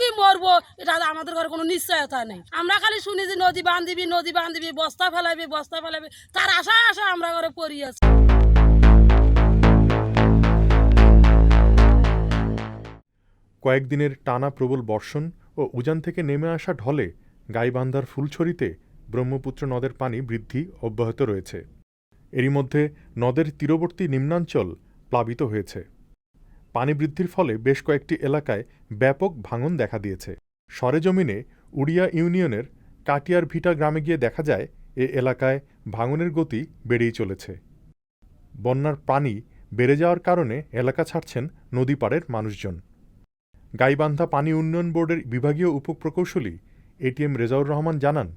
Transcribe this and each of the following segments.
কি মরবো, এটা আমাদের ঘরে কোনো নিশ্চয়তা নেই। আমরা খালি শুনি যে নদী বান্ধিবি নদী বান্ধিবি, বস্তা ফেলাবি বস্তা ফেলাবি, তার আশা আশা আমরা ঘরে পড়ি আছি। কয়েকদিনের টানা প্রবল বর্ষণ ও উজান থেকে নেমে আসা ঢলে গাইবান্ধার ফুলছড়িতে ব্রহ্মপুত্র নদের পানি বৃদ্ধি অব্যাহত রয়েছে। এরই মধ্যে নদের তীরবর্তী নিম্নাঞ্চল প্লাবিত হয়েছে। পানি বৃদ্ধির ফলে বেশ কয়েকটি এলাকায় ব্যাপক ভাঙন দেখা দিয়েছে। সরেজমিনে উড়িয়া ইউনিয়নের কাটিয়ার ভিটা গ্রামে গিয়ে দেখা যায়, এ এলাকায় ভাঙনের গতি বেড়েই চলেছে। বন্যার পানি বেড়ে যাওয়ার কারণে এলাকা ছাড়ছেন নদীপাড়ের মানুষজন। গাইবান্ধা পানি উন্নয়ন বোর্ডের বিভাগীয় উপপ্রকৌশলী এটিএম রেজাউর রহমান জানান,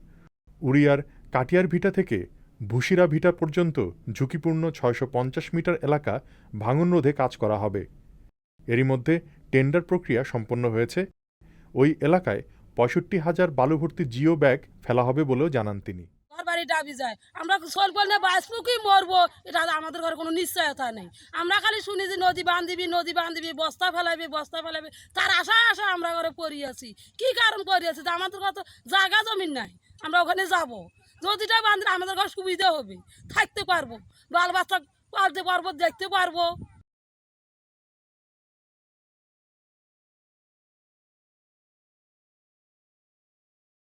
উড়িয়ার কাটিয়ার ভিটা থেকে ভুসিরা ভিটা পর্যন্ত ঝুঁকিপূর্ণ ছয়শো পঞ্চাশ মিটার এলাকা ভাঙন রোধে কাজ করা হবে। এরই মধ্যে টেন্ডার প্রক্রিয়া সম্পন্ন হয়েছে। ওই এলাকায় পঁয়ষট্টি হাজার বালুভর্তি জিও ব্যাগ ফেলা হবে বলেও জানান তিনি। বাড়ি ডাবি যায়। আমরা কি এটা আমাদের ঘরে কোনো নিশ্চয়তা নেই। আমরা খালি শুনি যে নদী নদী বস্তা বস্তা তার আশা আশা আমরা ঘরে কারণ আমাদের জায়গা নাই। আমরা ওখানে আমাদের ঘর সুবিধা হবে। থাকতে পারব। বাল বাচ্চা পালতে পারব, দেখতে পারব।